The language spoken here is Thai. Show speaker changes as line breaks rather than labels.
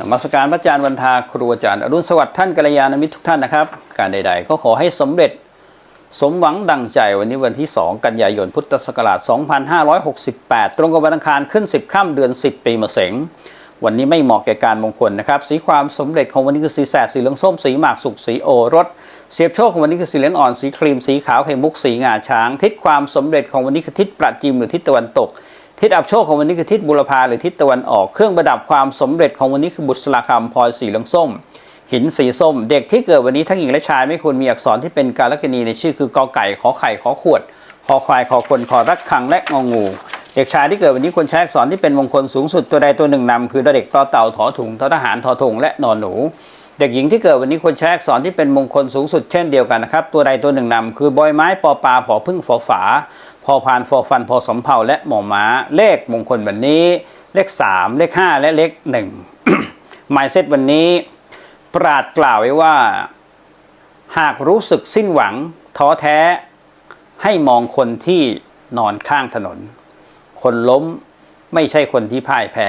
นมัสการพระอาจารย์วันทาครูอาจารย์อรุณสวัสดิ์ท่านกัลยาณมิตรทุกท่านนะครับ การใดๆ ก็ขอให้สำเร็จสมหวังดังใจวันนี้วันที่ 2 กันยายนพุทธศักราช 2568 ตรงกับวันอังคารขึ้น 10 ค่ำเดือน 10 ปีมะเสงวันนี้ไม่เหมาะแก่การมงคลนะครับ สีความสำเร็จของวันนี้คือสีแสดสีเหลืองส้มสีหมากสุกสีโอรส เสียบโชคของวันนี้คือสีเหลืองอ่อนสีครีมสีขาวไข่มุกสีงาช้าง ทิศความสำเร็จของวันนี้คือทิศประจิมหรือทิศตะวันตก ทิศอับโชคของวันนี้คือทิศบุรพาหรือทิศตะวันออก เครื่องประดับความสำเร็จของวันนี้คือบุษราคำพลอยสีเหลืองส้ม หินสีส้ม เด็กที่เกิดวันนี้ทั้งหญิงและชายไม่ควรมีอักษรที่เป็นการลกณีในชื่อคือกอไก่ขอไข่ขอขวดคอควายคอคนขอรักขังและงองู เด็กชายที่เกิดวันนี้ควรใช้อักษรที่เป็นมงคลสูงสุดตัวใดตัวหนึ่งนำคือเด็กต่อเต่าถอถุงทอทหารทอทงและนอนหนู เด็กหญิงที่เกิดวันนี้ควรใช้อักษรที่เป็นมงคลสูงสุดเช่นเดียวกันนะครับตัวใดตัวหนึ่งนำคือบอยไม้ปอปลาผอพึ่งฝอฝา พอพานฟอฟันพอสมเผาและหมอม้าเลขมงคลวันนี้ เลข 3 เลข 5 และเลข1หมายเซตวันนี้ ปราดกล่าวไว้ว่า หากรู้สึกสิ้นหวังท้อแท้ ให้มองคนที่นอนข้างถนน คนล้มไม่ใช่คนที่พ่ายแพ้